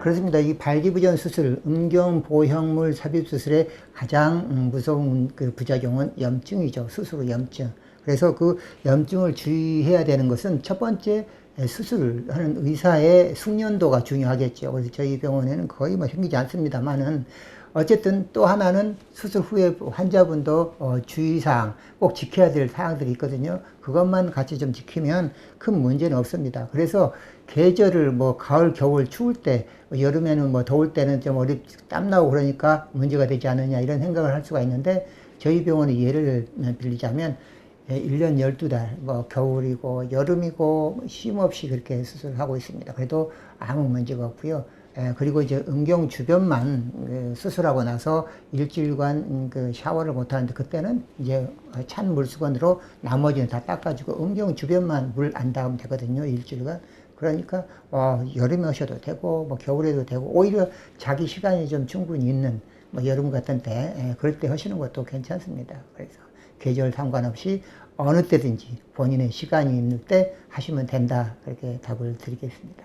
그렇습니다. 이 발기부전 수술, 음경 보형물 삽입 수술의 가장 음, 무서운 그 부작용은 염증이죠. 수술 후 염증. 그래서 그 염증을 주의해야 되는 것은 첫 번째 수술을 하는 의사의 숙련도가 중요하겠죠. 그래서 저희 병원에는 거의 뭐 생기지 않습니다만은 어쨌든 또 하나는 수술 후에 환자분도 어, 주의사항 꼭 지켜야 될 사항들이 있거든요. 그것만 같이 좀 지키면 큰 문제는 없습니다. 그래서 계절을 뭐 가을, 겨울 추울 때뭐 여름에는 뭐 더울 때는 좀 어리 땀 나고 그러니까 문제가 되지 않느냐 이런 생각을 할 수가 있는데 저희 병원의 예를 빌리자면 예, 1년 12달, 뭐, 겨울이고, 여름이고, 쉼 없이 그렇게 수술을 하고 있습니다. 그래도 아무 문제가 없고요. 예, 그리고 이제 음경 주변만 그 수술하고 나서 일주일간 음, 그 샤워를 못 하는데 그때는 이제 찬 물수건으로 나머지는 다 닦아주고 음경 주변만 물 안 닿으면 되거든요. 일주일간. 그러니까 어, 여름에 오셔도 되고 뭐 겨울에도 되고 오히려 자기 시간이 좀 충분히 있는 뭐 여름 같은 때 예, 그럴 때 하시는 것도 괜찮습니다. 그래서 계절 상관없이 어느 때든지 본인의 시간이 있는 때 하시면 된다. 그렇게 답을 드리겠습니다.